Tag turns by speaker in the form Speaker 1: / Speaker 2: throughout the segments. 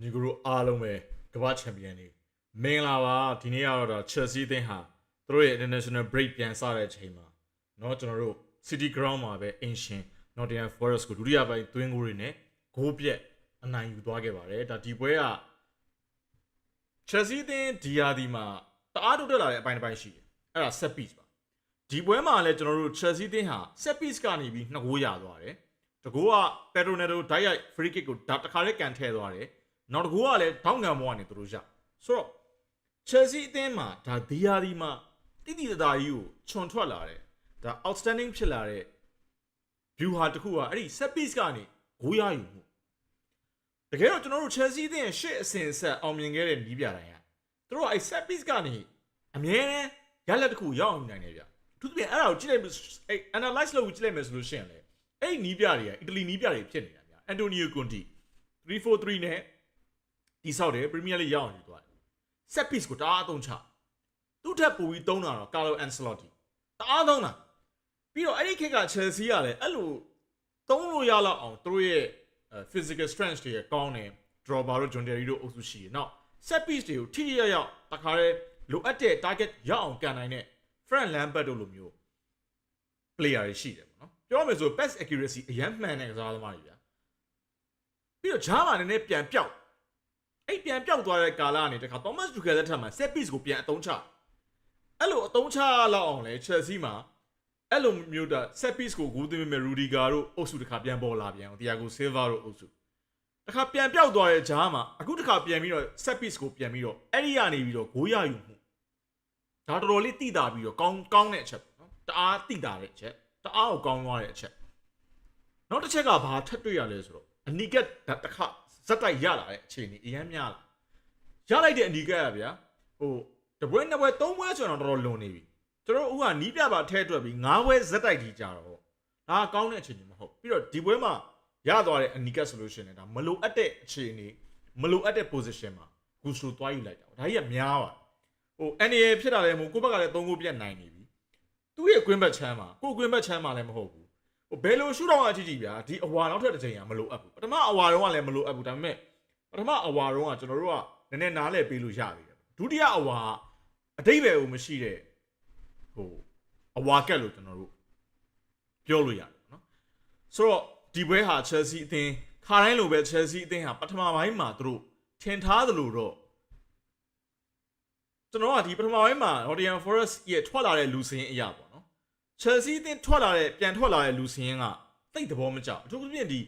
Speaker 1: ညီကတို့အားလုံးပဲကမ္ဘာချန်ပီယံတွေမင်္ဂလာပါဒီနေ့ကတော့ဒါ Chelsea အသင်းဟာသူတို့ရဲ့ international break ပြန်စတဲ့အချိန်မှာเนาะကျွန်တော်တို့ City Ground မှာပဲအင်ရှင် Nottingham Forest ကိုဒုတိယပိုင်းသွင်းဂိုးတွေနဲ့ဂိုးပြက်အနိုင်ယူသွားခဲ့ပါတယ်ဒါဒီပွဲက Chelsea အသင်းဒီယာဒီမှာတအားတိုးတက်လာတဲ့အပိုင်းတစ်ပိုင်းရှိတယ်အဲ့ဒါ set piece ပါဒီပွဲမှာလည်းကျွန်တော်တို့ Chelsea အသင်းဟာ set piece ကနေပြီးနှစ်ဂိုးရသွားတယ်တကူက Pedro Neto ဓာတ်ရိုက် free kick ကိုဒါတခါလေးကန်ထည့်သွားတယ် နောက်တကူကလည်းထောင်းငံဘောကနေသူတို့ရဆိုတော့ Chelsea အသင်းမှာဒါဒီယာဒီမှာတိတိတသာကြီးကိုခြုံထွက်လာတယ်ဒါ outstanding ဖြစ်လာတဲ့ view ဟာတခုကအဲ့ဒီ set piece ကနေဂိုးရယူမှုတကယ်တော့ကျွန်တော်တို့ Chelsea အသင်းရဲ့ရှေ့အစဉ်ဆက်အောင်မြင်ခဲ့တဲ့နီးပြတိုင်းကသူတို့ကအဲ့ set piece ကနေအမြဲတမ်းရလက်တစ်ခုရောက်အောင်နိုင်တယ်ဗျအထူးသဖြင့်အဲ့ဒါကိုကြည့်လိုက်မယ်အဲ့ analyze လုပ်ကြည့်လိုက်မယ်ဆိုလို့ရှိရင်လေအဲ့ဒီနီးပြတွေကအီတလီနီးပြတွေဖြစ်နေတာဗျအန်တိုနီယိုကွန်တီ343နဲ့ တိဆောက်တယ်ပရီးမီးယားလိရောက်အောင်ယူသွားတယ် set piece ကိုတအားအသုံးချသူ့ထက်ပိုပြီးသုံးတာတော့ကာလိုအန်ဆလော့တီတအားသုံးတာပြီးတော့အဲ့ဒီခေတ်က Chelsea ကလည်းအဲ့လိုသုံးလို့ရလောက်အောင်သူတို့ရဲ့ physical strength တွေကောင်းတယ် dropper တို့ John Terry တို့အုပ်စုရှိတယ်နောက် set piece တွေကိုထိထိရောက်ရောက်တခါတည်းလိုအပ်တဲ့ target ရအောင်ကန်နိုင်တဲ့ Frank Lampard တို့လိုမျိုး player တွေရှိတယ်ပေါ့နော်ပြောရမယ်ဆို pass accuracy အရန်မှန်တဲ့ကစားသမားတွေဗျာပြီးတော့ဂျားမှာနည်းနည်းပြန်ပြောက် အဲ့ပြန်ပြောက်သွားတဲ့ကာလကနေတခါ Thomas Tuchel လက်ထက်မှာ set piece ကိုပြန်အသုံးချအဲ့လိုအသုံးချလောက်အောင်လဲ Chelsea မှာအဲ့လိုမျိုးတာ set piece ကိုဂိုးသွင်းမဲ့ Rudiger တို့အုပ်စုတခါပြန်ပေါ်လာပြန်အောင် Thiago Silva တို့အုပ်စုတခါပြန်ပြောက်သွားတဲ့ဂျားမှာအခုတခါပြန်ပြီးတော့ set piece ကိုပြန်ပြီးတော့အဲ့ဒီကနေပြီးတော့ဂိုးရယူမှုဒါတော်တော်လေးတိတာပြီးတော့ကောင်းကောင်းတဲ့အချက်ပေါ့နော်တအားတိတာတဲ့အချက်တအားကိုကောင်းသွားတဲ့အချက်နောက်တစ်ချက်ကဘာထပ်တွေ့ရလဲဆိုတော့အနီကက်တခါ ဇက်တိုက်ရလာတဲ့အခြေအနေအရင်များလာရလိုက်တဲ့အနီကက်ကဗျာဟိုတပွဲနှစ်ပွဲသုံးပွဲဆိုတော့တော်တော်လွန်နေပြီကျွန်တော်ဥကနီးပြပါထဲတွက်ပြီးငါးပွဲဇက်တိုက်ကြီးကြတော့ဒါကောင်းတဲ့အခြေအနေမဟုတ်ပြီးတော့ဒီပွဲမှာရသွားတဲ့အနီကက်ဆိုလို့ရှိရင်ဒါမလိုအပ်တဲ့အခြေအနေမလိုအပ်တဲ့ position မှာဂူစတိုသွားယူလိုက်တာဒါကြီးကများပါဟို NA ဖြစ်တာလည်းမဟုတ်ကိုယ့်ဘက်ကလည်းသုံးခုပြတ်နိုင်နေပြီသူ့ရဲ့ green back ချမ်းမှာကို green back ချမ်းမှာလည်းမဟုတ်ဘူးဟို ဘယ်လိုရှုထောင့်အကြည့်ကြည့်ဗျာဒီအဝါနောက်ထပ်တစ်ချိန်ကမလိုအပ်ဘူးပထမအဝါတော့ကလည်းမလိုအပ်ဘူးဒါပေမဲ့ပထမအဝါတော့ကကျွန်တော်တို့ကနည်းနည်းနားလည်ပေးလို့ရသေးတယ်ဒုတိယအဝါအတိတ်ပဲကိုမရှိတဲ့ဟိုအဝါကက်လို့ကျွန်တော်တို့ပြောလို့ရတယ်နော်ဆိုတော့ဒီပွဲဟာ Chelsea အသင်းခါတိုင်းလိုပဲ Chelsea အသင်းဟာပထမပိုင်းမှာသူတို့ထင်ထားသလိုတော့ကျွန်တော်ကဒီပထမပိုင်းမှာ Nottingham Forest ရဲ့ထွက်လာတဲ့လူစင်းအရာပေါ့ နော် Chelsea အသင်းထွက်လာတဲ့ပြန်ထွက်လာတဲ့လူစင်းကတိတ်သဘောမကျအထူးသဖြင့်ဒီ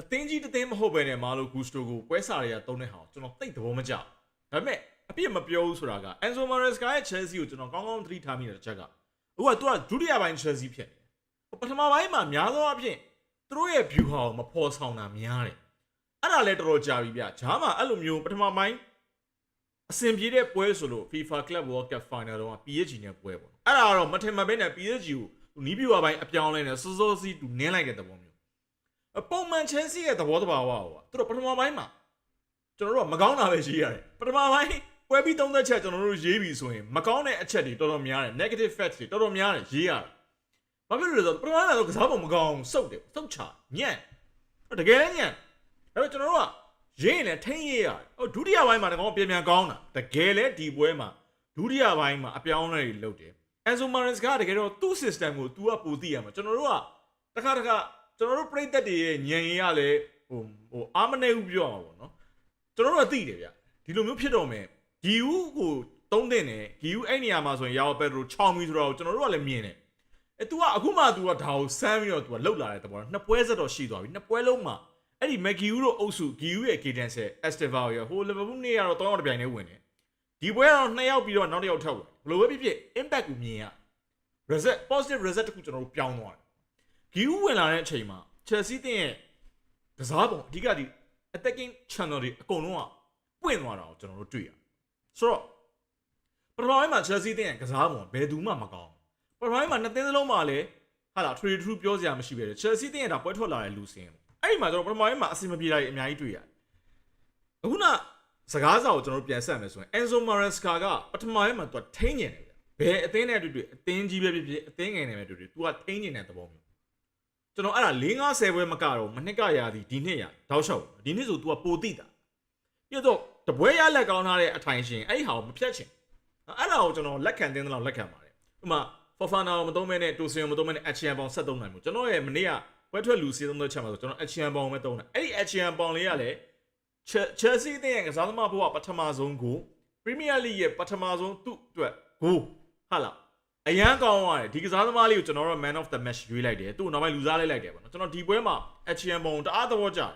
Speaker 1: အသင်းကြီးတစ်သင်းမဟုတ်ပဲနဲ့မာလိုဂူစတိုကိုပွဲစားတွေကတုံးတဲ့ဟာကိုကျွန်တော်တိတ်သဘောမကျဒါပေမဲ့အပြစ်မပြောဘူးဆိုတာက Enzo Maresca ရဲ့ Chelsea ကိုကျွန်တော်ကောင်းကောင်းသတိထားမိတဲ့တစ်ချက်ကအခုကသူကဒုတိယပိုင်း Chelsea ဖြစ်နေတယ်ပထမပိုင်းမှာများသောအားဖြင့်သူတို့ရဲ့ view ဟာကိုမဖော်ဆောင်တာများတယ်အဲ့ဒါလည်းတော်တော်ကြာပြီဗျဂျားမှာအဲ့လိုမျိုးပထမပိုင်းအဆင်ပြေတဲ့ပွဲဆိုလို့ FIFA Club World Cup Final တော့ PSG နဲ့ပွဲပေါ့ အဲ့ဒါကတော့မထင်မှတ်ဘဲနဲ့ PSG ကိုနီးပြူပိုင်းအပြောင်းလဲနေစိုးစိုးစီးတူနင်းလိုက်တဲ့သဘောမျိုးအပုံမှန် Chelsea ရဲ့သဘောတဘာဝဟိုသူတို့ပထမပိုင်းမှာကျွန်တော်တို့ကမကောင်းတာပဲရေးရတယ်ပထမပိုင်းပွဲပြီးသုံးသက်ချက်ကျွန်တော်တို့ရေးပြီဆိုရင်မကောင်းတဲ့အချက်တွေတော်တော်များတယ် negative facts တွေတော်တော်များတယ်ရေးရတယ်ဘာဖြစ်လို့လဲဆိုတော့ပထမပိုင်းကတော့ကစားပုံမကောင်းစုပ်တယ်စုပ်ချညံ့တကယ်လည်းညံ့ဒါပေမဲ့ကျွန်တော်တို့ကရေးရင်လည်းထိန်းရေးရတယ်ဟိုဒုတိယပိုင်းမှာတကောင်ပြန်ပြန်ကောင်းတာတကယ်လည်းဒီပွဲမှာဒုတိယပိုင်းမှာအပြောင်းအလဲတွေလုပ်တယ် Enzo Maresca ကတကယ်တော့သူ့ system ကို तू ကပိုသိရမှာကျွန်တော်တို့ကတခါတခါကျွန်တော်တို့ပြိသက်တွေရဲ့ညံရင်ရလဲဟိုဟိုအာမနေဘူးပြောမှာပေါ့နော်ကျွန်တော်တို့ကသိတယ်ဗျဒီလိုမျိုးဖြစ်တော့မယ်ဂီယူကိုတုံးတင်တယ်ဂီယူအဲ့နေရာမှာဆိုရင်ရာဝပက်ဒရို6မီဆိုတော့ကျွန်တော်တို့ကလည်းမြင်တယ်အဲ तू ကအခုမှ तू ကဒါကိုစမ်းပြီးတော့ तू ကလှုပ်လာတဲ့သဘောနှစ်ပွဲဆက်တော့ရှိသွားပြီနှစ်ပွဲလုံးမှာအဲ့ဒီမက်ဂီယူတို့အုပ်စုဂီယူရဲ့ cadence အက်စတီဗာရဲ့ဟိုလီဗာပူးနေရတော့တောင်းတော့တပြိုင်တည်းဝင်တယ် ဒီပွဲကတော့နှစ်ယောက်ပြီးတော့နောက်တစ်ယောက်ထပ်ဝင်ဘယ်လိုပဲဖြစ်ဖြစ် impact ကိုမြင်ရ reset positive reset တခုကျွန်တော်တို့ပြောင်းသွားတယ်ဂီယူဝင်လာတဲ့အချိန်မှာ Chelsea တင်းရဲ့ကစားပုံအဓိကဒီ attacking channel တွေအကုန်လုံးကပွင့်သွားတာကိုကျွန်တော်တို့တွေ့ရတယ်ဆိုတော့ပထမပိုင်းမှာ Chelsea တင်းရဲ့ကစားပုံဘယ်သူမှမကောင်းပထမပိုင်းမှာနှစ်သင်းစလုံးမှာလည်းဟာလာ trade true ပြောစရာမရှိပဲလေ Chelsea တင်းရဲ့ဒါပွဲထွက်လာတဲ့လူစင်းအဲ့ဒီမှာကျွန်တော်ပထမပိုင်းမှာအဆင်မပြေတာတွေအများကြီးတွေ့ရတယ်အခုန စကားစာကိုကျွန်တော်တို့ပြန်ဆက်မယ်ဆိုရင် Enzo Maresca ကပထမပိုင်းမှာသူကထိန်းနေတယ်ဘယ်အသင်းနဲ့တွေ့တွေ့အသင်းကြီးပဲဖြစ်ဖြစ်အသင်းငယ်နဲ့ပဲတွေ့တွေ့ तू ကထိန်းနေတဲ့သဘောမျိုးကျွန်တော်အဲ့ဒါ၄50ပွဲမကတော့မနှစ်ကရာဒီဒီနှစ်ရာတောက်လျှောက်ဒီနှစ်ဆို तू ကပိုတိတာပြတော့တပွဲရလက်ကောင်းထားတဲ့အထိုင်ရှင်အဲ့ဒီဟာကိုမဖြတ်ချင်အဲ့ဒါကိုကျွန်တော်လက်ခံတင်းသလောက်လက်ခံပါတယ်ဥပမာ Fofana ကိုမသုံးမဲနဲ့ Tosin ကိုမသုံးမဲနဲ့ Action ပေါင်ဆက်သုံးနိုင်မှုကျွန်တော်ရဲ့မနေ့ကပွဲထွက်လူစီးသုံးတဲ့ချက်မှာဆိုကျွန်တော် Action ပေါင်ပဲသုံးတယ်အဲ့ဒီ Action ပေါင်လေးကလည်း Chelsea တဲ့ရဲ့ကစားသမားဘဝပထမဆုံးကို Premier League ရဲ့ပထမဆုံးသူ့အတွက်ကိုဟာလားအရန်ကောင်းရတယ်ဒီကစားသမားလေးကိုကျွန်တော်တို့ Man of the Match ရွေးလိုက်တယ်သူ့နောက်ပိုင်းလူစားလိုက်လိုက်တယ်ပေါ့နော်ကျွန်တော်ဒီပွဲမှာ Action ပေါင်တအားသဘောကျတယ်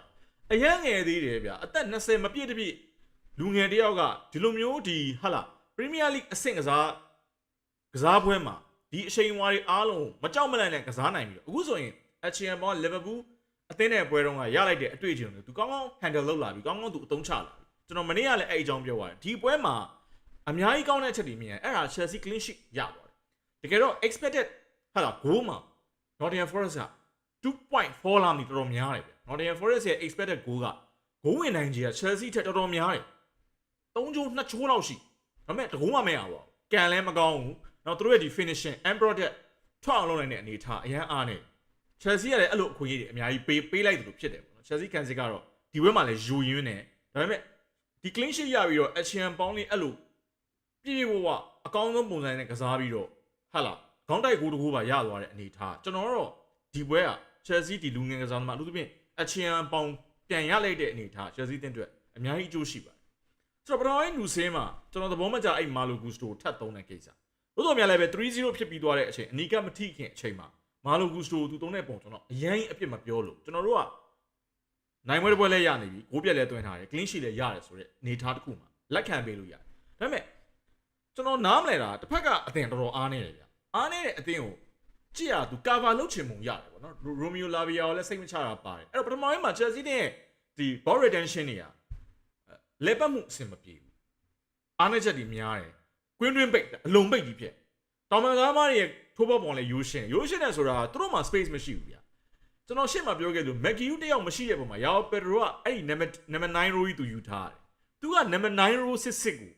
Speaker 1: အရန်ငယ်သေးတယ်ဗျအသက်20မပြည့်တပြည့်လူငယ်တယောက်ကဒီလိုမျိုးဒီဟာလား Premier League အဆင့်ကစားကစားပွဲမှာဒီအချိန်ဝါးတွေအားလုံးမကြောက်မလန့်နဲ့ကစားနိုင်ပြီးတော့အခုဆိုရင် Action ပေါင် Liverpool အသင်းနဲ့ပွဲတုန်းကရလိုက်တဲ့အတွေ့အကြုံတွေသူကောင်းကောင်း handle လုပ်လာပြီကောင်းကောင်းသူအသုံးချလာပြီကျွန်တော်မနေ့ကလည်းအဲ့အကြောင်းပြောသွားတယ်ဒီပွဲမှာအများကြီးကောင်းတဲ့အချက်တွေမြင်ရတယ်အဲ့ဒါ Chelsea clean sheet ရသွားတယ်တကယ်တော့ expected ဟာလား goal မှာ Nottingham Forest က2.4လာမီတော်တော်များတယ်ဗျ Nottingham Forest ရဲ့ expected goal က goal ဝင်နိုင်ကြီးက Chelsea ထက်တော်တော်များတယ်3ချိုး2ချိုးလောက်ရှိဒါပေမဲ့တကုံးမမဲ့ရပါဘူးကန်လည်းမကောင်းဘူးနောက်သူတို့ရဲ့ဒီ finishing and product ထွက်အောင်လုပ်နိုင်တဲ့အနေအထားအရန်အားနေတယ် Chelsea ကလည်းအဲ့လိုအခွင့်အရေးတွေအများကြီးပေးပေးလိုက်တယ်လို့ဖြစ်တယ်ပေါ့နော် Chelsea ကန်စစ်ကတော့ဒီဘက်မှာလည်းယူရင်းနေဒါပေမဲ့ဒီ clean sheet ရပြီးတော့ action ပေါင်းလေးအဲ့လိုပြည့်ပြည့်ဝဝအကောင်းဆုံးပုံစံနဲ့ကစားပြီးတော့ဟာလာခေါင်းတိုက်ကိုတကူပါရသွားတဲ့အနေထားကျွန်တော်တော့ဒီပွဲက Chelsea ဒီလူငယ်ကစားသမားအထူးသဖြင့် action ပေါင်းပြန်ရလိုက်တဲ့အနေထား Chelsea တင်းအတွက်အများကြီးအကျိုးရှိပါတယ်ဆိုတော့ပထမပိုင်းလူစင်းမှာကျွန်တော်သဘောမကျအဲ့မာလိုဂူစတိုထပ်သုံးတဲ့ကိစ္စတို့တော်များလည်းပဲ3-0ဖြစ်ပြီးသွားတဲ့အချိန်အနီးကပ်မထိခင်အချိန်မှာ မာလိုဂူစတိုသူတုံးတဲ့ပုံကျွန်တော်အရင်အပြစ်မပြောလို့ကျွန်တော်တို့ကနိုင်ပွဲတစ်ပွဲလဲရနေပြီဂိုးပြက်လဲတွင်းထားတယ် clean sheet လဲရတယ်ဆိုတော့နေသားတစ်ခုမှာလက်ခံပေးလို့ရတယ်ဒါပေမဲ့ကျွန်တော်နားမလဲတာတစ်ဖက်ကအသင်တော်တော်အားနေတယ်ဗျအားနေတဲ့အသင်ကိုကြည့်ရသူ cover လုပ်ချင်ပုံရတယ်ပေါ့နော်ရိုမီယိုလာဗီယာကိုလည်းစိတ်မချတာပါတယ်အဲ့တော့ပထမပိုင်းမှာ Chelsea တဲ့ဒီ ball retention တွေကလဲပတ်မှုအဆင်မပြေဘူးအားနေချက်တွေများတယ်ကွင်းတွင်းပိတ်အလုံးပိတ်ကြီးဖြစ်တောင်ပန်ကားမားတွေရဲ့ ထိုးပေါက်ပုံလဲရိုးရှင်းရိုးရှင်းတယ်ဆိုတာသူတို့မှာ space မရှိဘူးဗျာကျွန်တော်ရှေ့မှာပြောခဲ့လို့ Maggie တယောက်မရှိတဲ့ပုံမှာရောပက်ဒရိုကအဲ့ဒီ number number 9 row ကြီးသူယူထားတယ်သူက number 9 row စစ်စစ်ကို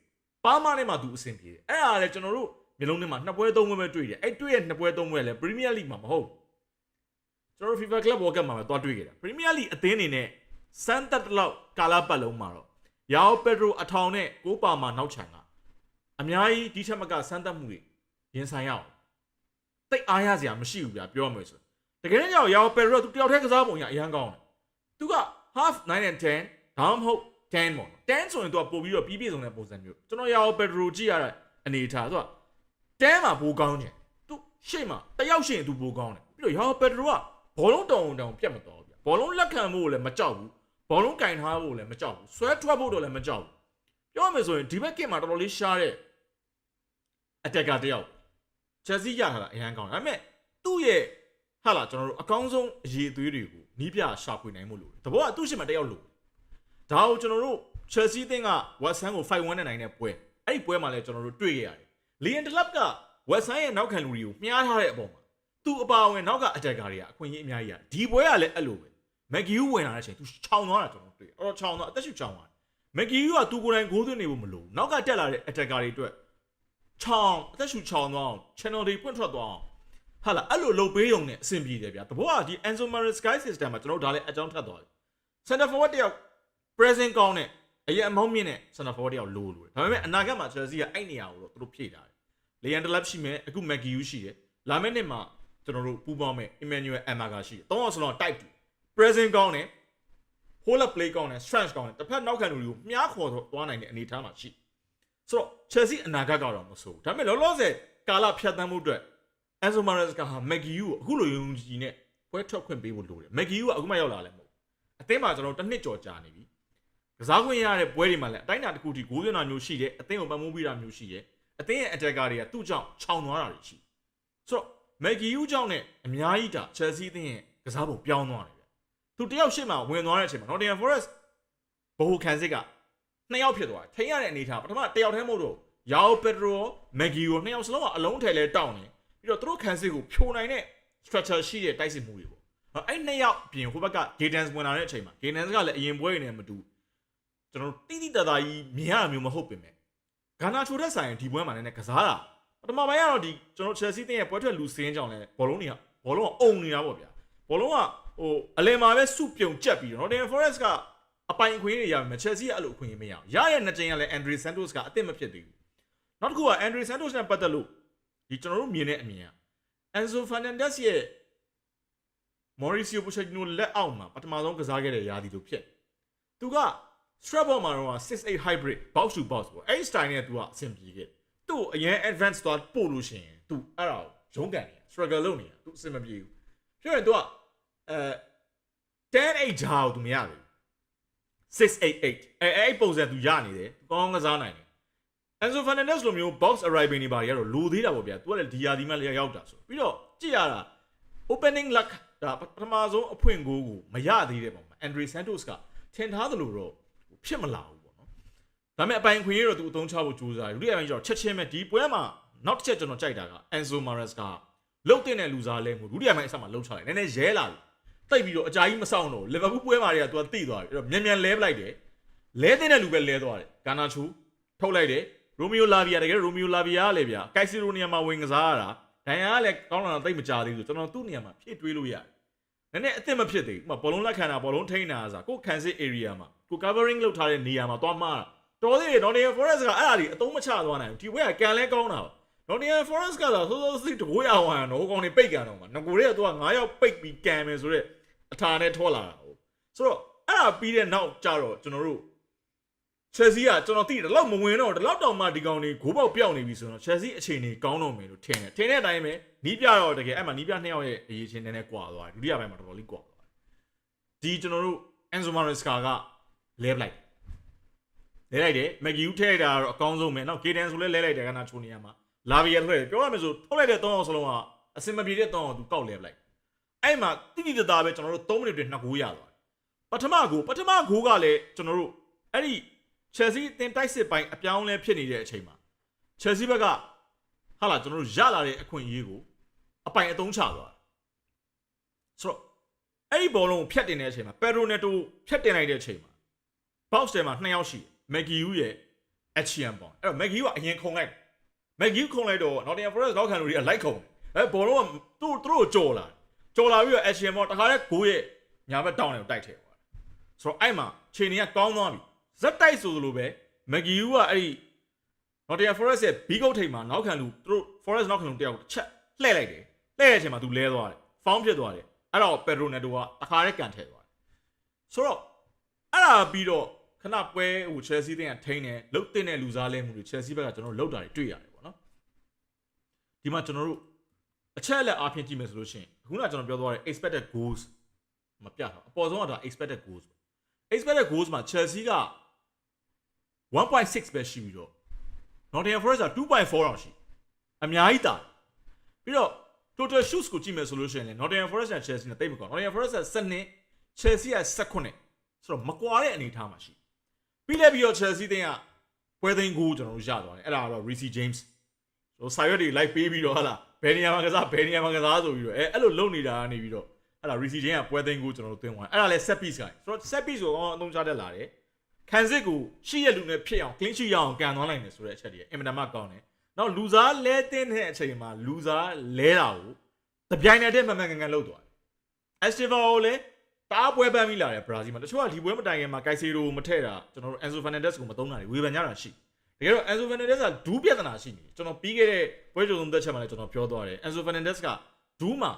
Speaker 1: ပါမနဲ့မှသူအဆင်ပြေတယ်အဲ့ဒါလည်းကျွန်တော်တို့မျိုးလုံးထဲမှာနှစ်ပွဲသုံးပွဲပဲတွေ့တယ်အဲ့တွေ့ရဲ့နှစ်ပွဲသုံးပွဲလည်း Premier League မှာမဟုတ်ကျွန်တော်တို့ FIFA Club World Cup မှာပဲသွားတွေ့ခဲ့တာ Premier League အသင်းအနေနဲ့စမ်းတက်တလောက်ကာလာပတ်လုံးမှာတော့ရောပက်ဒရိုအထောင်နဲ့ကိုပါမာနောက်ချန်ကအများကြီးဒီချက်မကစမ်းတက်မှုတွေရင်ဆိုင်ရအောင် တိတ်အားရစရာမရှိဘူးဗျာပြောရမယ်ဆိုတကယ်တော့ရောပက်ဒရိုသူတယောက်တည်းကစားပုံရအရန်ကောင်းတယ်သူက half 9 and 10ဒါမှမဟုတ်10ပေါ့10ဆိုရင်သူကပို့ပြီးတော့ပြီးပြည့်စုံတဲ့ပုံစံမျိုးကျွန်တော်ရောပက်ဒရိုကြည့်ရတဲ့အနေထားသူက10မှာပိုကောင်းတယ်သူရှေ့မှာတယောက်ရှေ့ရင်သူပိုကောင်းတယ်ပြီးတော့ရောပက်ဒရိုကဘောလုံးတောင်တောင်ပြတ်မတော်ဘူးဗျဘောလုံးလက်ခံဖို့လည်းမကြောက်ဘူးဘောလုံးကင်ထားဖို့လည်းမကြောက်ဘူးဆွဲထွက်ဖို့တော့လည်းမကြောက်ဘူးပြောရမယ်ဆိုရင်ဒီဘက်ကင်မှာတော်တော်လေးရှားတဲ့ attacker တယောက် Chelsea ရထားတာအရန်ကောင်းတယ်ဒါပေမဲ့သူ့ရဲ့ဟာလာကျွန်တော်တို့အကောင်းဆုံးအရေးအသွေးတွေကိုနီးပြရှာဖွေနိုင်မှုလို့တဘောကသူ့ရှိမှတယောက်လို့ဒါကိုကျွန်တော်တို့ Chelsea အသင်းက West Ham ကို5-1နဲ့နိုင်တဲ့ပွဲအဲ့ဒီပွဲမှာလည်းကျွန်တော်တို့တွေ့ခဲ့ရတယ် Liam Delap က West Ham ရဲ့နောက်ခံလူတွေကိုမြားထားတဲ့အပေါ်မှာသူအပါဝင်နောက်က attacker တွေကအခွင့်အရေးအများကြီးရတယ်ဒီပွဲကလည်းအဲ့လိုပဲ McGill ဝင်လာတဲ့အချိန်သူခြောင်သွားတာကျွန်တော်တွေ့အဲ့တော့ခြောင်သွားအသက်ရှူခြောင်သွား McGill ကသူကိုယ်တိုင်ဂိုးသွင်းနေဖို့မလိုဘူးနောက်ကတက်လာတဲ့ attacker တွေအတွက် ချောင်းအသက်ရှူချောင်းသွားအောင် channel တွေပွင့်ထွက်သွားအောင်ဟာလာအဲ့လိုလုပ်ပေးရုံနဲ့အဆင်ပြေတယ်ဗျာတဘောကဒီ Enzo Maresca Sky System မှာကျွန်တော်တို့ဒါလည်းအကြောင်းထပ်သွားပြီ center forward တယောက် present ကောင်းနဲ့အရင်အမောင်းမြင့်နဲ့ center forward တယောက်လိုလိုတယ်ဒါပေမဲ့အနာဂတ်မှာ Chelsea ကအဲ့နေရာကိုတော့သူတို့ဖြည့်ထားတယ် Leon Delap ရှိမယ်အခု McGill ရှိတယ်လာမယ့်နှစ်မှာကျွန်တော်တို့ပူးပေါင်းမဲ့ Emmanuel Amaga ရှိတယ်သုံးအောင်စလုံး type 2 present ကောင်းနဲ့ hold up play ကောင်းနဲ့ strength ကောင်းနဲ့တစ်ဖက်နောက်ခံလူတွေကိုမြားခေါ်တော့သွားနိုင်တဲ့အနေအထားမှာရှိတယ် ဆိုတော့ Chelsea အနာဂတ်ကတော့မဆိုဘူးဒါပေမဲ့လောလောဆယ်ကာလဖြတ်သန်းမှုအတွက် Enzo Maresca ဟာ Maggie ကိုအခုလိုယုံကြည်နဲ့ပွဲထွက်ခွင့်ပေးဖို့လိုတယ် Maggie ကအခုမှရောက်လာလဲမဟုတ်အသင်းမှာကျွန်တော်တစ်နှစ်ကျော်ကြာနေပြီကစားခွင့်ရတဲ့ပွဲတွေမှာလည်းအတိုင်းအတာတစ်ခုထိဂိုးသွင်းတာမျိုးရှိတယ်အသင်းကိုပတ်မိုးပြီးတာမျိုးရှိတယ်အသင်းရဲ့ attacker တွေကသူ့ကြောင့်ခြောင်သွားတာတွေရှိဆိုတော့ Maggie ကြောင့်နဲ့အများကြီးဒါ Chelsea အသင်းရဲ့ကစားပုံပြောင်းသွားတယ်ဗျသူတယောက်ရှေ့မှာဝင်သွားတဲ့အချိန်မှာ Nottingham Forest ဘိုဟိုခံစစ်က နှစ်ယောက်ဖြစ်သွားတယ်ထိန်ရတဲ့အနေထားပထမတယောက်တည်းမဟုတ်တော့ယာအိုပက်ဒရိုမက်ဂီကိုနှစ်ယောက်စလုံးကအလုံးထဲလဲတောင်းနေပြီးတော့သူတို့ခံစစ်ကိုဖြိုနိုင်တဲ့ structure ရှိတဲ့တိုက်စစ်မှုတွေပေါ့အဲ့နှစ်ယောက်ပြင်ဟိုဘက်က Gadens ဝင်လာတဲ့အချိန်မှာ Gadens ကလည်းအရင်ပွဲနေမှာမတူကျွန်တော်တိတိတသားကြီးမြင်ရမျိုးမဟုတ်ပင်မဲ့ဂါနာချိုတဲ့ဆိုင်ဒီပွဲမှာလည်းကစားတာပထမပိုင်းကတော့ဒီကျွန်တော် Chelsea တင်းရဲ့ပွဲထွက်လူစင်းကြောင့်လဲဘောလုံးတွေကဘောလုံးကအုံနေတာပေါ့ဗျာဘောလုံးကဟိုအလယ်မှာပဲစုပြုံကြက်ပြီးတော့ Nottingham Forest က အပိုင်အခွင့်အရေးတွေရမယ် Chelsea ကအဲ့လိုအခွင့်အရေးမရအောင်ရရဲ့နှစ်ကြိမ်ကလည်း Andre Santos ကအစ်စ်မဖြစ်သေးဘူးနောက်တစ်ခုက Andre Santos နဲ့ပတ်သက်လို့ဒီကျွန်တော်တို့မြင်တဲ့အမြင်က Enzo Fernandez ရဲ့ Mauricio Pochettino လက်အောက်မှာပထမဆုံးကစားခဲ့တဲ့ယာဒီလိုဖြစ်သူက strap ပေါ်မှာတော့68 hybrid box to box ပေါ့အဲ့ဒီ style နဲ့သူကအဆင်ပြေခဲ့သူ့အရင် advance သွားပို့လို့ရှိရင်သူအဲ့ဒါကိုရုန်းကန်နေ struggle လုပ်နေတာသူအဆင်မပြေဘူးပြောရင်သူကအဲ10 8ဂျာကိုသူမရဘူး 688အဲအဲ့ပုံစံသူရနေတယ်ကောင်းကစားနိုင်တယ် Enzo Fernandez လိုမျိုး box arriving နေပါရတော့လိုသေးတာပေါ့ဗျာ။ तू ကလည်းဒီယာဒီမှလည်းရောက်တာဆို။ပြီးတော့ကြည့်ရတာ opening luck ဒါပထမဆုံးအဖွင့်ဂိုးကိုမရသေးတဲ့ပုံမှာ Andre Santos ကထင်ထားသလိုတော့ဖြစ်မလာဘူးပေါ့နော်။ဒါပေမဲ့အပိုင်ခွင့်ရတော့ तू အသုံးချဖို့ကြိုးစားတယ်။လူတွေအရင်ကျတော့ချက်ချင်းပဲဒီပွဲမှာနောက်တစ်ချက်ကျွန်တော်ကြိုက်တာက Enzo Mares ကလုတ်တဲ့လူစားလဲမှုလူတွေအရင်အဆက်မှာလှုပ်ချလိုက်။နည်းနည်းရဲလာပြီ။ တိတ်ပြီးတော့အကြာကြီးမဆောင်တော့လီဗာပူးပွဲမှာတွေက तू ကတိသွားပြီ။အဲ့တော့မြန်မြန်လဲပလိုက်တယ်။လဲတဲ့လူပဲလဲသွားတယ်။ဂါနာချူထုတ်လိုက်တယ်။ရိုမီယိုလာဗီယာတကယ်ရိုမီယိုလာဗီယာကလည်းဗျာကိုက်စီရိုနေရာမှာဝင်ကစားရတာဒိုင်ယာကလည်းကောင်းလာတာတိတ်မကြသေးဘူးကျွန်တော်သူ့နေရာမှာဖြည့်တွေးလို့ရတယ်နည်းနည်းအစ်စ်မဖြစ်သေးဘူးဥပမာဘောလုံးလက်ခံတာဘောလုံးထိန်းတာဆိုတာကိုယ်ခံစစ် area မှာကို covering လုပ်ထားတဲ့နေရာမှာသွားမှားတာတော်သေးတယ် Nottingham Forest ကအဲ့ဒါကြီးအသုံးမချသွားနိုင်ဘူးဒီဘက်ကကန်လဲကောင်းတာပါ Nottingham Forest ကသာဆိုးဆိုးစိတ်တကိုးရအောင်ရတော့ဟိုကောင်နေပိတ်ကန်တော့မှာငကိုတွေကသူက9ယောက်ပိတ်ပြီးကန်မယ်ဆိုတော့အထာနဲ့ထောလာတာဟုတ်ဆိုတော့အဲ့ဒါပြီးတဲ့နောက်ကျတော့ကျွန်တော်တို့ Chelsea ကကျွန်တော်သိတယ်ဒီလောက်မဝင်တော့ဒီလောက်တောင်မှဒီကောင်တွေဂိုးပေါက်ပြောင်းနေပြီဆိုတော့ Chelsea အခြေအနေကောင်းတော့မယ်လို့ထင်တယ်ထင်တဲ့အတိုင်းပဲနီးပြတော့တကယ်အဲ့မှာနီးပြနှစ်ယောက်ရဲ့အရေးချင်းနည်းနည်းကွာသွားတယ်ဒုတိယပိုင်းမှာတော်တော်လေးကွာသွားတယ်ဒီကျွန်တော်တို့ Enzo Maresca ကလဲပလိုက်လဲလိုက်တယ်မက်ဂီယူထည့်လိုက်တာကတော့အကောင်းဆုံးပဲနောက် Kaden ဆိုလဲလဲလိုက်တယ်ကနာချိုနေရမှာ လာဗီယာထွက်တယ်ပြောရမယ်ဆိုထုတ်လိုက်တဲ့၃အောင်စလုံးကအစင်မပြေတဲ့၃အောင်သူကောက်လဲပလိုက်အဲ့မှာတိတိတသားပဲကျွန်တော်တို့3မိနစ်တွင်နှစ်ဂိုးရသွားတယ်ပထမဂိုးပထမဂိုးကလည်းကျွန်တော်တို့အဲ့ဒီ Chelsea အတင်တိုက်စစ်ပိုင်းအပြောင်းလဲဖြစ်နေတဲ့အချိန်မှာ Chelsea ဘက်ကဟာလာကျွန်တော်တို့ရလာတဲ့အခွင့်အရေးကိုအပိုင်အသုံးချသွားတယ်ဆိုတော့အဲ့ဒီဘောလုံးကိုဖြတ်တင်တဲ့အချိန်မှာ Pedro Neto ဖြတ်တင်လိုက်တဲ့အချိန်မှာ box ထဲမှာနှစ်ယောက်ရှိတယ် Maggie ရဲ့ Achian ပေါ့အဲ့တော့ Maggie ကအရင်ခုံလိုက် Maggie ခုံလိုက်တော့ Nottingham Forest နောက်ခံလူတွေကလိုက်ခုံတယ်အဲ့ဘောလုံးကသူ့သူတို့ကြော်လာကြော်လာပြီးတော့ Achian ပေါ့တခါတည်းဂိုးရဲ့ညာဘက်တောင်းတယ်ကိုတိုက်ထဲသွားတယ်ဆိုတော့အဲ့မှာခြေနေကကောင်းသွားပြီဇက်တိုက်ဆိုလိုပဲမဂီယူကအဲ့ဒီ Nottingham Forest ရဲ့ဘီကုတ်ထိန်မှာနောက်ခံလူသူတို့ Forest နောက်ခံလူတယောက်တစ်ချက်လှည့်လိုက်တယ်လှည့်တဲ့အချိန်မှာသူလဲသွားတယ်ဖောင်းဖြစ်သွားတယ်အဲ့တော့ Pedro Neto ကအခါရဲကန်ထည့်သွားတယ်ဆိုတော့အဲ့ဒါပြီးတော့ ခဏပွဲဟို Chelsea တင်ကထိန်းတယ်လုတ်တင်တဲ့လူစားလဲမှုတွေ Chelsea ဘက်ကကျွန်တော်တို့လုတ်တာတွေတွေ့ရတယ်ပေါ့နော်ဒီမှာကျွန်တော်တို့အချက်အလက်အားဖြင့်ကြည့်မယ်ဆိုလို့ရှိရင်ခုနကကျွန်တော်ပြောသွားတဲ့ expected goals မပြတာအပေါ်ဆုံးကတော့ expected goals expected goals မှာ Chelsea က1.6ပဲရှိပြီးတော့ Nottingham Forest က2.4တောင်ရှိအများကြီးတာပြီးတော့ total shoots ကိုကြည့်မယ်ဆိုလို့ရှိရင်လည်း Nottingham Forest နဲ့ Chelsea နဲ့တိတ်မကွာ Nottingham Forest က7 Chelsea က19ဆိုတော့မကွာတဲ့အနေအထားမှာရှိ ပြီးလဲပြီးတော့ Chelsea တင်းကပွဲသိမ်းကိုကျွန်တော်တို့ရသွားတယ်အဲ့ဒါကတော့ Reece James ဟိုစာရွက်တွေ live ပေးပြီးတော့ဟာလာဘယ်နေရာမှာကစားဘယ်နေရာမှာကစားဆိုပြီးတော့အဲအဲ့လိုလုပ်နေတာကနေပြီးတော့အဲ့ဒါ Reece James ကပွဲသိမ်းကိုကျွန်တော်တို့သွင်းသွားတယ်အဲ့ဒါလည်း set piece ကဆိုတော့ set piece ကိုအသုံးချတတ်လာတယ်ခံစစ်ကိုရှိရလူနဲ့ဖြစ်အောင် clean sheet ရအောင်ကန်သွားနိုင်တယ်ဆိုတဲ့အချက်တွေအင်မတန်မှကောင်းတယ်နောက်လူစားလဲတင်းတဲ့အချိန်မှာလူစားလဲတာကိုတပြိုင်နက်တည်းမှန်မှန်ကန်ကန်လုပ်သွားတယ် Estevan ကိုလည်း တအားပွဲပန်းပြီးလာတယ်ဘရာဇီးမှာတချို့ကဒီပွဲမတိုင်ခင်မှာ Caicedo ကိုမထည့်တာကျွန်တော်တို့ Enzo Fernandez ကိုမသုံးတာတွေဝေဖန်ကြတာရှိတကယ်တော့ Enzo Fernandez ကဒူးပြဿနာရှိနေတယ်ကျွန်တော်ပြီးခဲ့တဲ့ပွဲကြုံသုံးသက်ချက်မှာလည်းကျွန်တော်ပြောသွားတယ် Enzo Fernandez ကဒူးမှာ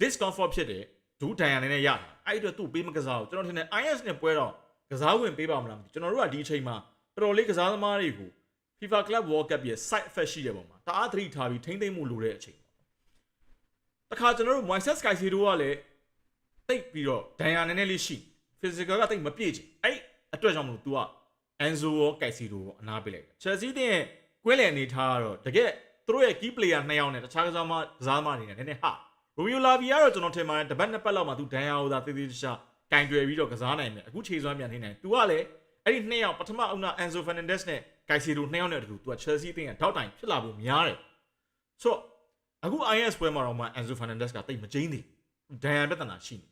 Speaker 1: discomfort ဖြစ်တယ်ဒူးဒဏ်ရာနဲ့ရတာအဲ့ဒီတော့သူ့ပေးမကစားဘူးကျွန်တော်ထင်တယ် IS နဲ့ပွဲတော့ကစားဝင်ပေးပါမလားမသိကျွန်တော်တို့ကဒီအချိန်မှာတော်တော်လေးကစားသမားတွေကို FIFA Club World Cup ရဲ့ side effect ရှိတဲ့ပုံမှာတအားသတိထားပြီးထိမ့်သိမ့်မှုလိုတဲ့အချိန်ပေါ့တခါကျွန်တော်တို့ Moises Caicedo ကလည်း တိတ်ပြီးတော့ဒဏ်ရာနည်းနည်းလေးရှိ physical ကတိတ်မပြည့်ချင်အဲ့အတွက်ကြောင့်မလို့ तू က Enzo ရော Caicedo ရောအနားပေးလိုက်တယ် Chelsea တင်ရဲ့ကွင်းလည်အနေထားကတော့တကယ်သူတို့ရဲ့ key player နှစ်ယောက်နဲ့တခြားကစားမကစားမအနေနဲ့နည်းနည်းဟာ Romeo Lavia ကတော့ကျွန်တော်ထင်ပါတယ်တပတ်နှစ်ပတ်လောက်မှ तू ဒဏ်ရာဟိုသာသေးသေးချာကင်တွယ်ပြီးတော့ကစားနိုင်မယ်အခုခြေစွမ်းပြန်နေနိုင် तू ကလည်းအဲ့ဒီနှစ်ယောက်ပထမအုပ်နာ Enzo Fernandez နဲ့ Caicedo နှစ်ယောက်နဲ့အတူ तू က Chelsea တင်ကထောက်တိုင်ဖြစ်လာဖို့များတယ်ဆိုတော့အခု IS ပွဲမှာတော့မှ Enzo Fernandez ကတိတ်မကျင်းသေးဒဏ်ရာပြဿနာရှိနေ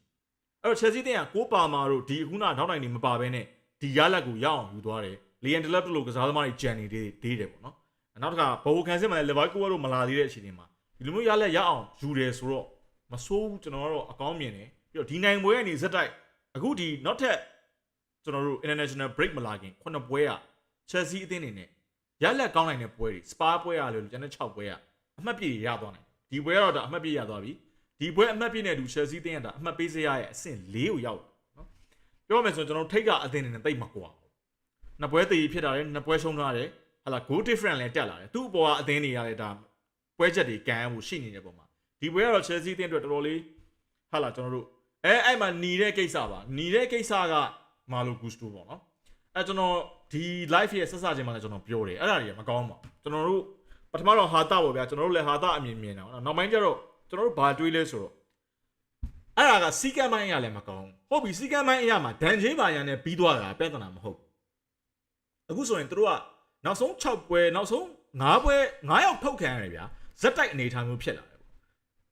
Speaker 1: အဲ့တော့ Chelsea တင်ကကိုပါမာတို့ဒီအခုနထောက်တိုင်နေမပါဘဲနဲ့ဒီရလက်ကိုရအောင်ယူသွားတယ်လီယန်ဒလက်တို့လိုကစားသမားတွေကြံနေသေးသေးတယ်ပေါ့နော်နောက်တစ်ခါဘိုခံစစ်မှာလည်း Leverkusen တို့မလာသေးတဲ့အချိန်တွေမှာဒီလိုမျိုးရလက်ရအောင်ယူတယ်ဆိုတော့မဆိုးဘူးကျွန်တော်ကတော့အကောင်းမြင်တယ်ပြီးတော့ဒီနိုင်ပွဲကနေဇက်တိုက်အခုဒီနောက်ထပ်ကျွန်တော်တို့ international break မလာခင်ခုနှစ်ပွဲက Chelsea အသင်းအနေနဲ့ရလက်ကောင်းနိုင်တဲ့ပွဲတွေ Spa ပွဲရလို့ကျန်တဲ့6ပွဲကအမှတ်ပြည့်ရသွားနိုင်ဒီပွဲကတော့ဒါအမှတ်ပြည့်ရသွားပြီ ဒီပွဲအမှတ်ပြည့်နဲ့အတူ Chelsea အသင်းကဒါအမှတ်ပေးစရာရဲ့အဆင့်၄ကိုရောက်နော်ပြောမယ်ဆိုရင်ကျွန်တော်ထိတ်ကအသင်းအနေနဲ့တိတ်မကွာဘူးနှစ်ပွဲတည်ဖြစ်တာလေနှစ်ပွဲရှုံးထားတယ်ဟာလာ goal difference လည်းတက်လာတယ်သူ့အပေါ်ကအသင်းတွေရတယ်ဒါပွဲချက်တွေကန်မှုရှိနေတဲ့ပုံမှာဒီပွဲကတော့ Chelsea အသင်းအတွက်တော်တော်လေးဟာလာကျွန်တော်တို့အဲအဲ့မှာหนีတဲ့ကိစ္စပါหนีတဲ့ကိစ္စကမာလိုဂူစတိုပေါ့နော်အဲကျွန်တော်ဒီ live ရဲ့ဆက်စချင်းမှာလည်းကျွန်တော်ပြောတယ်အဲ့ဒါတွေကမကောင်းပါဘူးကျွန်တော်တို့ပထမတော့ဟာတာပေါ့ဗျာကျွန်တော်တို့လည်းဟာတာအမြင်မြင်တာနော်နောက်ပိုင်းကျတော့ ကျွန်တော်တို့ဘာတွေးလဲဆိုတော့အဲ့ဒါကစီကံမိုင်းအရာလည်းမကောင်းဘူးဟုတ်ပြီစီကံမိုင်းအရာမှာဒန်ချင်းပါရန်နဲ့ပြီးသွားတာပြဿနာမဟုတ်ဘူးအခုဆိုရင်တို့ကနောက်ဆုံး6ပွဲနောက်ဆုံး9ပွဲ9ယောက်ထုတ်ခံရတယ်ဗျာဇက်တိုက်အနေထားမျိုးဖြစ်လာတယ်ပေါ့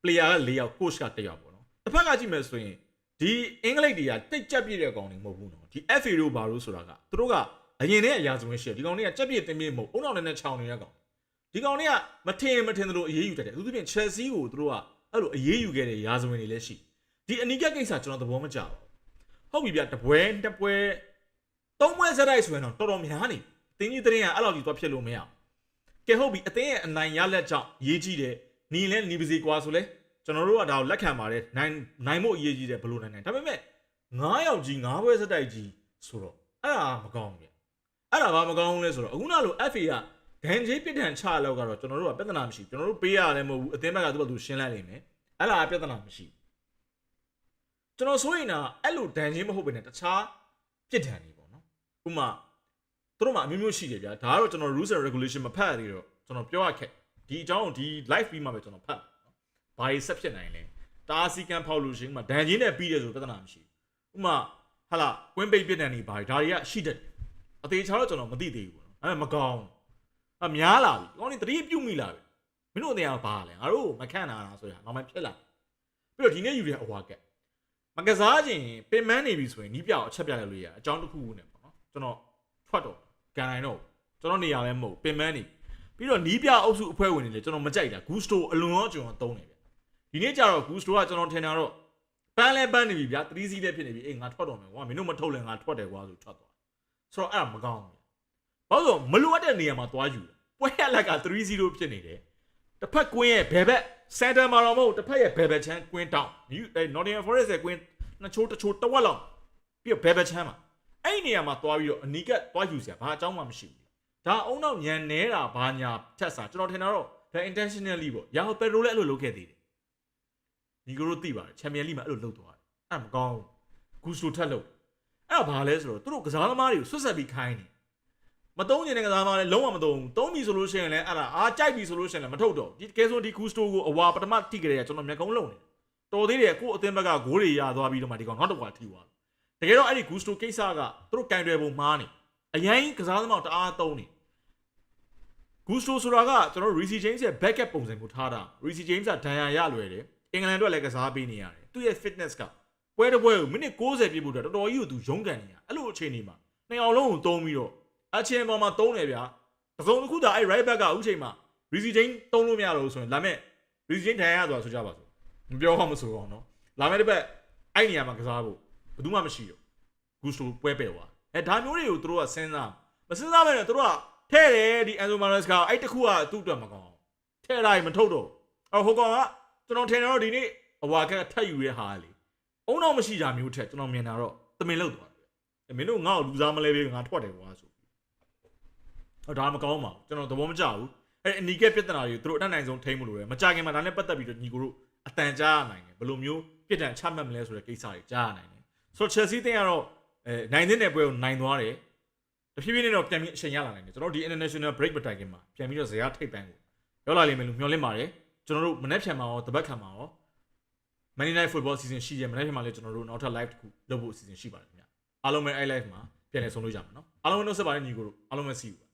Speaker 1: player က4ယောက် coach က1ယောက်ပေါ့နော်တစ်ဖက်ကကြည့်မယ်ဆိုရင်ဒီအင်္ဂလိပ်တွေကတိတ်ကြက်ပြည့်တဲ့ကောင်တွေမဟုတ်ဘူးနော်ဒီ FA တို့ဘာလို့ဆိုတာကသူတို့ကအရင်တည်းအရာစုံရှိတယ်ဒီကောင်တွေကကြက်ပြည့်တင်ပြည့်မဟုတ်အုံနောက်နဲ့ချောင်းနေတဲ့ကောင် ဒီကောင်တွေကမထင်မထင်သလိုအေးအေးယူတတ်တယ်အထူးသဖြင့် Chelsea ကိုသူတို့ကအဲ့လိုအေးအေးယူခဲ့တဲ့ရာဇဝင်တွေလည်းရှိဒီအနီးကပ်ကိစ္စကျွန်တော်သဘောမကျဘူးဟုတ်ပြီဗျတပွဲတစ်ပွဲသုံးပွဲစတိုက်ဆိုရင်တော့တော်တော်များနေတင်းကြီးတင်းကအဲ့လောက်ကြီးသွားဖြစ်လို့မရဘူးကဲဟုတ်ပြီအသင်းရဲ့အနိုင်ရလက်ကြောင့်ရေးကြည့်တယ်နီလဲနီပါစီကွာဆိုလဲကျွန်တော်တို့ကဒါကိုလက်ခံပါတယ်နိုင်နိုင်ဖို့အရေးကြီးတယ်ဘလို့နိုင်နိုင်ဒါပေမဲ့9ယောက်ကြီး9ပွဲစတိုက်ကြီးဆိုတော့အဲ့ဒါမကောင်းဘူးအဲ့ဒါဘာမကောင်းဘူးလဲဆိုတော့အခုနလို FA က ဂန်ဂျေးပြစ်ဒဏ်ချလောက်ကတော့ကျွန်တော်တို့ကပြဿနာမရှိကျွန်တော်တို့ပေးရတယ်မဟုတ်ဘူးအသင်းဘက်ကသူ့ဘက်သူရှင်းလိုက်လိမ့်မယ်အဲ့ဒါကပြဿနာမရှိကျွန်တော်ဆိုရင်တော့အဲ့လိုဒဏ်ချင်းမဟုတ်ဘဲနဲ့တခြားပြစ်ဒဏ်တွေပေါ့နော်ဥပမာသူတို့မှအမျိုးမျိုးရှိတယ်ဗျာဒါကတော့ကျွန်တော် rules and regulation မဖတ်ရသေးတော့ကျွန်တော်ပြောရခက်ဒီအကြောင်းကိုဒီ live ပြီးမှပဲကျွန်တော်ဖတ်နော်ဘာတွေဆက်ဖြစ်နိုင်လဲတားစီကံဖောက်လို့ရှိရင်ဥပမာဒဏ်ချင်းနဲ့ပြီးတယ်ဆိုပြဿနာမရှိဘူးဥပမာဟာလာကွင်းပိတ်ပြစ်ဒဏ်တွေဘာတွေဒါတွေကရှိတတ်တယ်အသေးချာတော့ကျွန်တော်မသိသေးဘူးပေါ့နော်အဲ့ဒါမကောင်း အများလာပြီကောင်းနေတတိပြုတ်မိလာပြီမင်းတို့အသေးအောင်ဘာလဲငါတို့မခန့်နာတာဆိုတာနောက်မှဖြစ်လာပြီးတော့ဒီနေ့ယူတဲ့အဝါကက်မကစားခြင်းပင်မနေပြီဆိုရင်နီးပြောက်အချက်ပြလိုက်လို့ရအကြောင်းတစ်ခုခုနဲ့ပေါ့နော်ကျွန်တော်ထွက်တော့ကန်နိုင်တော့ကျွန်တော်နေရာလဲမဟုတ်ပင်မနေပြီးတော့နီးပြအုပ်စုအဖွဲ့ဝင်တွေလည်းကျွန်တော်မကြိုက်တာဂူစတိုအလွန်ရောကျွန်တော်သုံးတယ်ဗျဒီနေ့ကျတော့ဂူစတိုကကျွန်တော်ထင်တာတော့ပန်းလဲပန်းနေပြီဗျာသတိစီးလည်းဖြစ်နေပြီအေးငါထွက်တော့မယ်ကွာမင်းတို့မထုတ်လဲငါထွက်တယ်ကွာဆိုထွက်သွားဆိုတော့အဲ့ဒါမကောင်းဘူး ဘာလို့မလိုအပ်တဲ့နေရာမှာသွားယူပွဲရလက်က3-0ဖြစ်နေတယ်တစ်ဖက်ကွင်းရဲ့ဘယ်ဘက်စန်တာမာတော့မဟုတ်တစ်ဖက်ရဲ့ဘယ်ဘက်ချမ်းကွင်းတောင်းဒီအဲ Nottingham Forest ရဲ့ကွင်းနှစ်ချိုးတစ်ချိုးတစ်ဝက်လောက်ပြီးတော့ဘယ်ဘက်ချမ်းမှာအဲ့ဒီနေရာမှာသွားပြီးတော့အနီးကပ်သွားယူစရာဘာအကြောင်းမှမရှိဘူးဒါအုံနောက်ညံနေတာဘာညာထက်စားကျွန်တော်ထင်တာတော့ဒါ intentionally ပေါ့ရာဟိုပက်ရိုလည်းအဲ့လိုလုပ်ခဲ့သေးတယ်ဒီကိုတို့သိပါတယ်ချန်ပီယံလိမှာအဲ့လိုလုပ်သွားတယ်အဲ့ဒါမကောင်းဘူးဂူစတိုထက်လို့အဲ့ဒါဘာလဲဆိုတော့သူတို့ကစားသမားတွေကိုဆွတ်ဆက်ပြီးခိုင်းတယ် မတုံးနေတဲ့ကစားသမားလည်းလုံးဝမတုံးဘူးတုံးပြီဆိုလို့ရှိရင်လည်းအဲ့ဒါအားကြိုက်ပြီဆိုလို့ရှိရင်လည်းမထုတ်တော့ဒီကဲဆိုဒီဂူစတိုကိုအဝါပထမထိကြတဲ့ကျွန်တော်မျက်ကုံးလုံးနေတော်သေးတယ်ကို့အသင်းဘက်ကဂိုးတွေရသွားပြီးတော့မှဒီကောင်နောက်တစ်ခါထိသွားတကယ်တော့အဲ့ဒီဂူစတိုကိစ္စကသူတို့ကင်တွယ်ပုံမှားနေအရင်ကစားသမားတအားတုံးနေဂူစတိုဆိုတာကကျွန်တော် Reece James ရဲ့ backup ပုံစံကိုထားတာ Reece James ကဒဏ်ရာရလွယ်တယ်အင်္ဂလန်အတွက်လည်းကစားပေးနေရတယ်သူ့ရဲ့ fitness ကပွဲတစ်ပွဲကိုမိနစ်60ပြည့်ဖို့အတွက်တော်တော်ကြီးကိုသူရုန်းကန်နေရအဲ့လိုအခြေအနေမှာနှစ်အောင်လုံးကိုတုံးပြီးတော့ အချင်းပေါ်မှာတုံးတယ်ဗျာတစုံတစ်ခုသာအဲ့ right back ကဥချိန်မှာ Reece James တုံးလို့မရတော့ဘူးဆိုရင်လာမဲ့ Reece James ဒဏ်ရာရသွားဆိုကြပါစို့မပြောမှမဆိုအောင်နော်လာမဲ့တစ်ပတ်အဲ့နေရာမှာကစားဖို့ဘယ်သူမှမရှိတော့ဂူစတိုပွဲပယ်သွားအဲဒါမျိုးတွေကိုသူတို့ကစဉ်းစားမစဉ်းစားဘဲနဲ့သူတို့ကထဲ့တယ်ဒီ Enzo Mares ကအဲ့တခုကသူ့အတွက်မကောင်းထဲ့လိုက်မထုတ်တော့အော်ဟိုကောင်ကကျွန်တော်ထင်တယ်တော့ဒီနေ့အဝါကထက်ယူရဲဟာလေအုံတော့မရှိတာမျိုးထက်ကျွန်တော်မြင်တာတော့တမင်လောက်သွားတယ်မင်းတို့ငါ့ကိုလူစားမလဲပေးငါထွက်တယ်ကွာဆိုဟော ဒါမကောင်းပါဘူးကျွန်တော်သဘောမကျဘူးအဲ့အနီးကပြဿနာတွေသူတို့အတတ်နိုင်ဆုံးထိမ့်မလို့ရမကြခင်မှာဒါနဲ့ပတ်သက်ပြီးတော့ညီကိုတို့အတန်ကြားရနိုင်တယ်ဘယ်လိုမျိုးပြစ်ဒဏ်ချမှတ်မလဲဆိုတဲ့ကိစ္စတွေကြားရနိုင်တယ်ဆိုတော့ Chelsea တင်ကတော့အဲနိုင်တဲ့ပွဲကိုနိုင်သွားတယ်တဖြည်းဖြည်းနဲ့တော့ပြန်ပြီးအချိန်ရလာနိုင်တယ်ကျွန်တော်ဒီ international break မတိုင်ခင်မှာပြန်ပြီးတော့ဇရာထိပ်ပန်းကိုရောက်လာလိမ့်မယ်လို့မျှော်လင့်ပါတယ်ကျွန်တော်တို့မနေ့ဖြန်မှာရောတပတ်ခံမှာရော Monday Night Football season ရှိရမနေ့ဖြန်မှာလည်းကျွန်တော်တို့နောက်ထပ် live တစ်ခုလုပ်ဖို့ season ရှိပါတယ်ခင်ဗျအားလုံးပဲအဲ့ live မှာပြန်လည်ဆုံလို့ရမှာနော်အားလုံးပဲနှုတ်ဆက်ပါတယ်ညီကိုတို့အားလုံးပဲစီးပါ